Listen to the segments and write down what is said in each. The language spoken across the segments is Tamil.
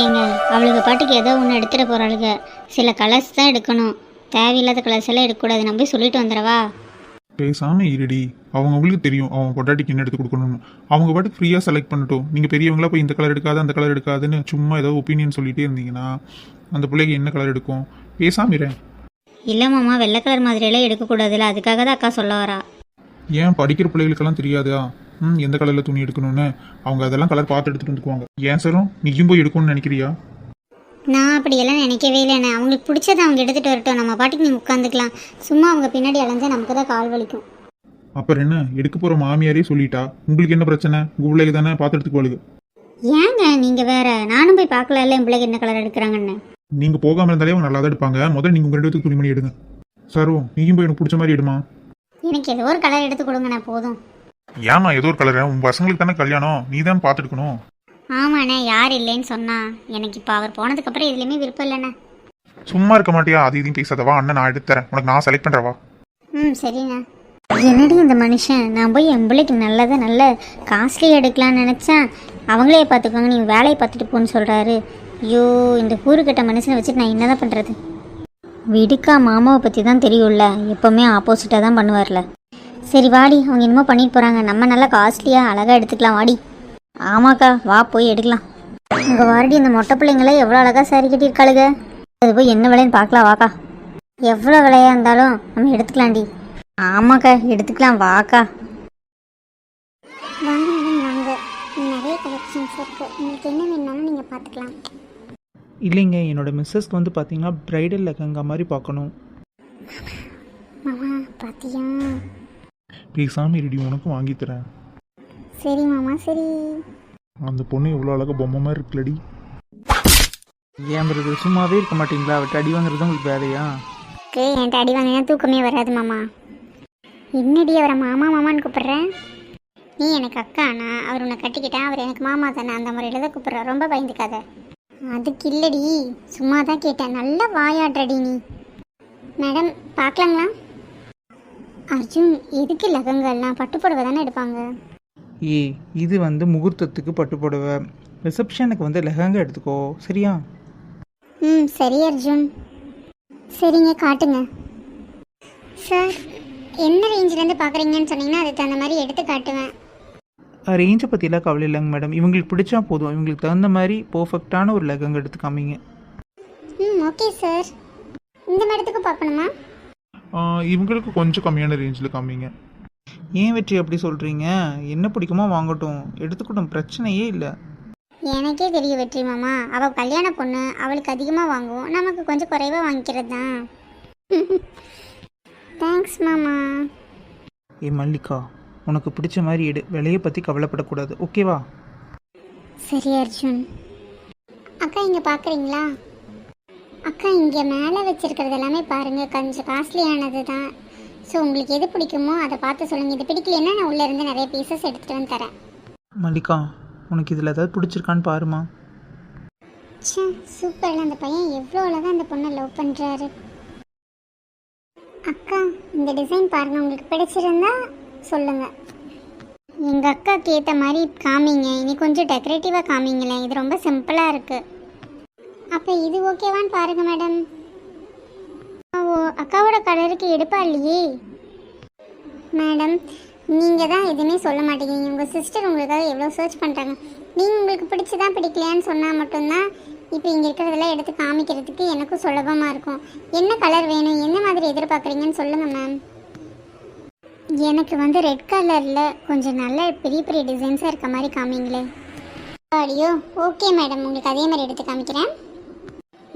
ஏங்க அவளுக்கு பாட்டுக்கு ஏதோ ஒன்று எடுத்துகிட்டு போகிறாளுங்க சில கலர்ஸ் தான் எடுக்கணும். தேவையில்லாத கலர்ஸ் எல்லாம் எடுக்கக்கூடாது. நான் போய் சொல்லிட்டு வந்துடவா? பேசாம இருடி. அவங்கவுங்களுக்கு தெரியும். அவன் பொட்டாட்டிக்கு என்ன எடுத்து கொடுக்கணும்னு. அவங்க பாட்டுக்கு ஃப்ரீயாக செலக்ட் பண்ணட்டும். நீங்கள் பெரியவங்களா போய் இந்த கலர் எடுக்காது அந்த கலர் எடுக்காதுன்னு சும்மா ஏதோ ஒப்பீனியன் சொல்லிட்டே இருந்தீங்கன்னா அந்த பிள்ளைக்கு என்ன கலர் எடுக்கும்? பேசாம இரேன் இல்லை மாமா வெள்ளை கலர் மாதிரியெல்லாம் எடுக்கக்கூடாதுல்ல. அதுக்காக தான் அக்கா சொல்ல வரா. ஏன் படிக்கிற பிள்ளைகளுக்கெல்லாம் தெரியாதா? ம் எந்த கலரில் துணி எடுக்கணும்னு அவங்க அதெல்லாம் கலர் பார்த்து எடுத்துட்டு வந்துக்குவாங்க. ஏன் சரும் நீயும் போய் எடுக்கணும்னு நினைக்கிறியா? நான் அப்படியெல்லாம் நினைக்கவே இல்லைண்ணே அவங்களுக்கு பிடிச்சதை அவங்க எடுத்துகிட்டு வரட்டும். நம்ம பாட்டுக்கு நீ உட்காந்துக்கலாம். சும்மா அவங்க பின்னாடி அலைஞ்சா நமக்கு தான் கால் வலிக்கும். அப்புறம் என்ன? எடுக்க போகிற மாமியாரே சொல்லிட்டா. உங்களுக்கு என்ன பிரச்சனை? உங்கள் பிள்ளைக்கு தானே பார்த்து எடுத்துக்குவாளுங்க ஏங்க நீங்கள் வேற? நானும் போய் பார்க்கல என் பிள்ளைக்கு என்ன கலர் எடுக்கிறாங்கன்னு. நீங்கள் போகாமல் இருந்தாலே அவங்க நல்லா தான் எடுப்பாங்க. முதல்ல நீங்கள் உங்கள் ரெண்டு பேத்துக்கு துணிமணி எடுங்க. சரோ நீயும் போய் எனக்கு பிடிச்ச மாதிரி எடுமா? எனக்கு ஏதோ ஒரு கலர் எடுத்து கொடுங்கண்ணே போதும். ஏமா ஏதோ ஒரு கலர்? உன் பசங்களுக்கு தானே கல்யாணம். நீ தான் பார்த்துருக்கணும். ஆமாண்ணே யார் இல்லைன்னு சொன்னா. எனக்கு இப்போ அவர் போனதுக்கப்புறம் இதுலேயுமே விருப்பம் இல்லைண்ணே. சும்மா இருக்க மாட்டியா? அது இதையும் பேசாதவா? அண்ணன் நான் எடுத்து தரேன் உனக்கு நான் செலக்ட் பண்ணுறவா ம் சரிண்ணா. என்னடி இந்த மனுஷன்? நான் போய் என் பிள்ளைக்கு நல்லதை நல்ல காஸ்ட்லி எடுக்கலாம்னு நினச்சேன் அவங்களே பார்த்துக்கோங்க நீங்கள் வேலையை பார்த்துட்டு போன்னு சொல்கிறாரு ஐயோ இந்த கூறுகட்ட மனுஷனை வச்சுட்டு நான் என்னதான் பண்ணுறது விடுக்கா மாமாவை பற்றி தான் தெரியும்ல. எப்போவுமே ஆப்போசிட்டாக தான் பண்ணுவார்ல. சரி வாடி அவங்க என்னமோ பண்ணிட்டு போகிறாங்க நம்ம நல்லா காஸ்ட்லியாக அழகாக எடுத்துக்கலாம் வாடி. ஆமாக்கா வா போய் எடுக்கலாம். உங்கள் வாரடி இந்த மொட்டை பிள்ளைங்களே எவ்வளோ அழகாக சாரி கட்டியிருக்காளுங்க அது போய் என்ன விலைன்னு பார்க்கலாம் வாக்கா. எவ்வளோ விலையா இருந்தாலும் நம்ம எடுத்துக்கலாம்டி ஆமாக்கா எடுத்துக்கலாம் வாக்கா. வாங்க மேடம் வாங்க. நிறைய கலெக்ஷன்ஸ் இருக்குது உங்களுக்கு என்ன வேணாலும் நீங்கள் பார்த்துக்கலாம். இல்லைங்க என்னோட மிஸ்ஸஸ்க்கு வந்து பார்த்தீங்கன்னா ப்ரைடல் லெஹங்கா மாதிரி பார்க்கணும். மாமா பார்த்தியா பேசாம இருடி உனக்கும் வாங்கி தரேன். சரி மாமா சரி. அந்த பொண்ணு எவ்வளோ அழகா பொம்மை மாதிரி இருக்குல்லடி. ஏன் பிறகு சும்மாவே இருக்க மாட்டீங்களா? அவட்ட அடி வாங்குறது உங்களுக்கு வேலையா? ஓகே என்கிட்ட அடி வாங்கினா தூக்கமே வராது மாமா. என்னடி அவரை மாமா மாமான்னு கூப்பிடுறேன்? நீ எனக்கு அக்கானா அவர் உன்னை கட்டிக்கிட்டா அவர் எனக்கு மாமா தானே அந்த முறையில் தான் கூப்பிட்ற. ரொம்ப பயந்துக்காத. அதுக்கு இல்லடி சும்மா தான் கேட்டேன். நல்லா வாயாடுறடி நீ. மேடம் பார்க்கலாங்களா? அர்ஜுன் எதுக்கு லகங்கள்லாம் பட்டு புடவை தானே எடுப்பாங்க? ஏ இது வந்து முகூர்த்தத்துக்கு பட்டு புடவை ரிசப்ஷனுக்கு வந்து லெஹங்கா எடுத்துக்கோ சரியா? ம் சரி அர்ஜுன். சரிங்க காட்டுங்க. சார் என்ன ரேஞ்சிலேருந்து பார்க்குறீங்கன்னு சொன்னீங்கன்னா அதுக்கு தகுந்த மாதிரி எடுத்து காட்டுவேன். ரேஞ்சை பற்றிலாம் கவலை இல்லைங்க மேடம் இவங்களுக்கு பிடிச்சா போதும். இவங்களுக்கு தகுந்த மாதிரி பர்ஃபெக்டான ஒரு லெஹங்கா எடுத்து காமிங்க. ம் ஓகே சார் இந்த மேடத்துக்கு பார்க்கணுமா? இவங்களுக்கு கொஞ்சம் கம்மியான ரேஞ்சில் காமிங்க. ஏன் வெற்றி அப்படி சொல்கிறீங்க என்ன பிடிக்குமோ வாங்கட்டும். எடுத்துக்கட்டும் பிரச்சனையே இல்லை. எனக்கே தெரியும் வெற்றி மாமா. அவள் கல்யாண பொண்ணு அவளுக்கு அதிகமாக வாங்குவோம். நமக்கு கொஞ்சம் குறைவாக வாங்கிக்கிறது? தான் தேங்க்ஸ் மாமா. ஏ மல்லிகா உனக்கு பிடிச்ச மாதிரி எடு. விலையை பற்றி கவலைப்படக்கூடாது. ஓகேவா சரி அர்ஜுன். அக்கா இங்கே பார்க்குறீங்களா அக்கா இங்கே மேலே வச்சிருக்கிறது எல்லாமே பாருங்கள் கொஞ்சம் காஸ்ட்லியானது தான். ஸோ உங்களுக்கு எது பிடிக்குமோ அதை பார்த்து சொல்லுங்கள் இது பிடிக்கலன்னா நான் உள்ளே இருந்து நிறைய பீசஸ் எடுத்துகிட்டு வந்து தரேன். மல்லிகா உனக்கு இதில் ஏதாவது பிடிச்சிருக்கான்னு பாருமா ச்சே சூப்பர்ல அந்த பையன் எவ்வளோ அழகா அந்த பொண்ணை லவ் பண்ணுறாரு அக்கா இந்த டிசைன் பாருங்க. உங்களுக்கு பிடிச்சிருந்தா சொல்லுங்க. எங்கள் அக்காவுக்கு ஏற்ற மாதிரி காமிங்க. இனி கொஞ்சம் டெக்கரேட்டிவாக காமிங்களேன். இது ரொம்ப சிம்பிளாக இருக்கு. அப்போ இது ஓகேவான்னு பாருங்க மேடம். ஓ அக்காவோட கலருக்கு எடுப்பா இல்லையே? மேடம் நீங்கள் தான் எதுவுமே சொல்ல மாட்டேங்கிறீங்க உங்கள் சிஸ்டர் உங்களுக்காக எவ்வளோ சர்ச் பண்ணுறாங்க நீங்கள் உங்களுக்கு பிடிச்சதான் பிடிக்கலையான்னு சொன்னால் மட்டும்தான் இப்போ இங்கே இருக்கிறதெல்லாம் எடுத்து காமிக்கிறதுக்கு எனக்கும் சுலபமாக இருக்கும். என்ன கலர் வேணும்? என்ன மாதிரி எதிர்பார்க்குறீங்கன்னு சொல்லுங்கள் மேம் எனக்கு வந்து ரெட் கலரில் கொஞ்சம் நல்ல பெரிய பெரிய டிசைன்ஸாக இருக்க மாதிரி காமிங்களே. ஆடியோ ஓகே மேடம் உங்களுக்கு அதே மாதிரி எடுத்து காமிக்கிறேன்.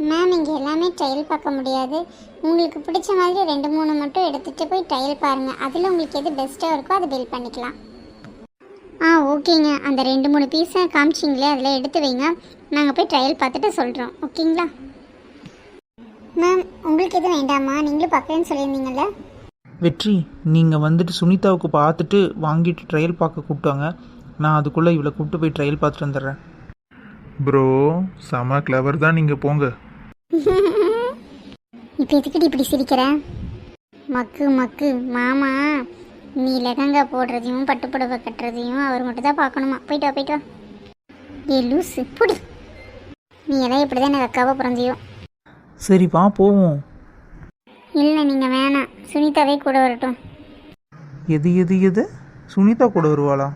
மேம் இங்கே எல்லாமே ட்ரையல் பார்க்க முடியாது. உங்களுக்கு பிடிச்ச மாதிரி ரெண்டு மூணு மட்டும் எடுத்துகிட்டு போய் ட்ரையல் பாருங்கள் அதில் உங்களுக்கு எது பெஸ்ட்டாக இருக்கோ அதை பில் பண்ணிக்கலாம். ஆ ஓகேங்க. அந்த ரெண்டு மூணு பீஸை காமிச்சிங்களே அதில் எடுத்து வைங்க. நாங்கள் போய் ட்ரையல் பார்த்துட்டு சொல்கிறோம் ஓகேங்களா? மேம் உங்களுக்கு எதுவும் வேண்டாமா? நீங்களும் பார்க்குறேன்னு சொல்லியிருந்தீங்கல்ல? வெற்றி நீங்கள் வந்துட்டு சுனிதாவுக்கு பார்த்துட்டு வாங்கிட்டு ட்ரையல் பார்க்க கூப்பிட்டாங்க. நான் அதுக்குள்ளே இவளை கூப்பிட்டு போய் ட்ரையல் பார்த்துட்டு வந்துடுறேன். ப்ரோ செம கிளவர் தான் நீங்கள் போங்க. இப்போ எதுக்கிட்டு இப்படி சிரிக்கிற? மக்கு மக்கு மாமா நீ லெகங்கா போடுறதையும் பட்டு புடவை கட்டுறதையும் அவர் மட்டும் தான் பார்க்கணுமா? போயிட்டு வா போயிட்டு வா. ஏ லூசு புடி. நீ எல்லாம் இப்படி தான் எனக்கு அக்காவை பிறந்தியோ சரி வா போவோம். இல்லை நீங்கள் வேணாம். சுனிதாவே கூட வரட்டும். எது எது எது? சுனிதா கூட வருவாளா?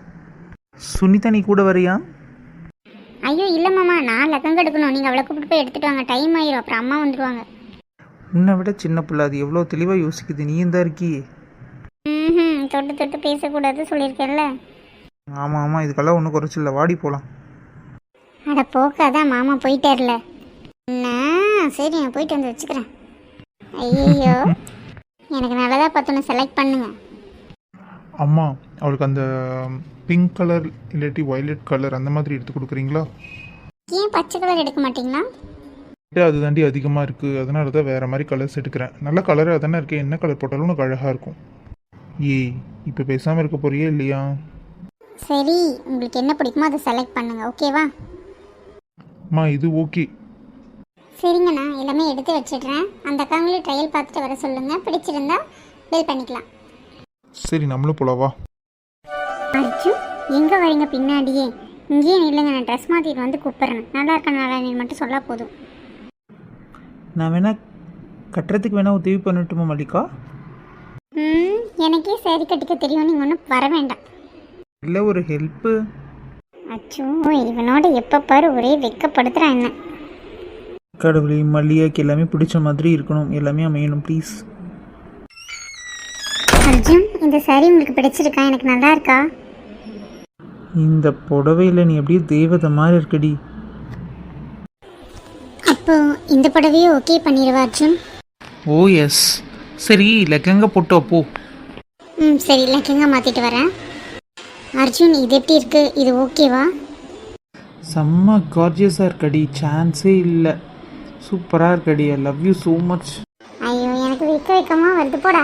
சுனிதா நீ கூட வரியா? ஐயோ இல்லை மாமா நான் லக்கங்க எடுக்கணும். நீங்கள் அவளை கூப்பிட்டு போய் எடுத்துட்டு வாங்க. டைம் ஆயிரும். அப்புறம் அம்மா வந்துடுவாங்க உன்னை விட சின்ன பிள்ளை அது எவ்வளோ தெளிவாக யோசிக்குது. நீ தான் இருக்கியே ம் தொட்டு தொட்டு பேசக்கூடாது சொல்லியிருக்கேன்ல. ஆமாம் ஆமாம் இதுக்கெல்லாம் ஒன்றும் குறைச்சில்ல வாடி போகலாம் அட போக்காதான் மாமா போயிட்டார்ல. என்ன சரி நான் போயிட்டு வந்து வச்சுக்கிறேன். ஐயோ எனக்கு நல்லதாக பார்த்தோன்னு செலக்ட் பண்ணுங்க. அம்மா அவளுக்கு அந்த பிங்க் கலர் இல்லாட்டி வயலட் கலர் அந்த மாதிரி எடுத்து கொடுக்குறீங்களா? ஏன் பச்சை கலர் எடுக்க மாட்டீங்களா? அது தாண்டி அதிகமாக இருக்குது அதனால தான் வேறு மாதிரி கலர்ஸ் எடுக்கிறேன். நல்ல கலராக தானே இருக்கு. என்ன கலர் போட்டாலும் உனக்கு அழகாக இருக்கும். ஏய் இப்போ பேசாமல் இருக்க போறியே இல்லையா? சரி உங்களுக்கு என்ன பிடிக்குமோ அதை செலக்ட் பண்ணுங்க. ஓகேவா அம்மா இது ஓகே சரிங்கண்ணா. எல்லாமே எடுத்து வச்சிடுறேன். அந்த அக்காங்களும் ட்ரையல் பார்த்துட்டு வர சொல்லுங்க. பிடிச்சிருந்தா பில் பண்ணிக்கலாம். சரி நம்மளும் போலவா அர்ஜுன் எங்கே வரீங்க பின்னாடியே? இங்கேயே நில்லுங்க நான் ட்ரெஸ் மாற்றிட்டு வந்து கூப்பிட்றேன். நல்லா இருக்கா நல்லா நீ மட்டும் சொல்லா போதும். நான் வேணா கட்டுறதுக்கு வேணா உதவி பண்ணட்டுமா மல்லிகா? ம் எனக்கே சரி கட்டிக்க தெரியும் நீங்கள் ஒன்றும் வர வேண்டாம். இல்லை ஒரு ஹெல்ப்பு அச்சோ இவனோட எப்போ பாரு ஒரே வெக்கப்படுத்துகிறான் என்ன. கடவுளே மல்லிகாக்கு எல்லாமே பிடிச்ச மாதிரி இருக்கணும். எல்லாமே அமையணும் ப்ளீஸ் அர்ஜுன் இந்த saree உங்களுக்கு பிடிச்சிருக்கா? எனக்கு நல்லா இருக்கா? இந்த புடவையில் நீ அப்படியே தேவதை மாதிரி இருக்கடி. அப்போ இந்த புடவையே ஓகே பண்ணிடுவா அர்ஜுன்? ஓ எஸ் சரி லெக்கங்க போட்டோ போ. ம் சரி லெக்கங்க மாற்றிட்டு வரேன். அர்ஜுன் இது எப்படி இருக்கு? இது ஓகேவா செம்ம கார்ஜியஸாக இருக்கடி. சான்ஸே இல்லை. சூப்பராக இருக்கடி. I love you so much ஐயோ எனக்கு வெக்க வெக்கமாக வருது. போடா.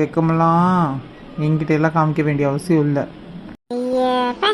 வெக்கமெல்லாம் என்கிட்ட எல்லாம் காமிக்க வேண்டிய அவசியம் இல்லை. ஐயப்பா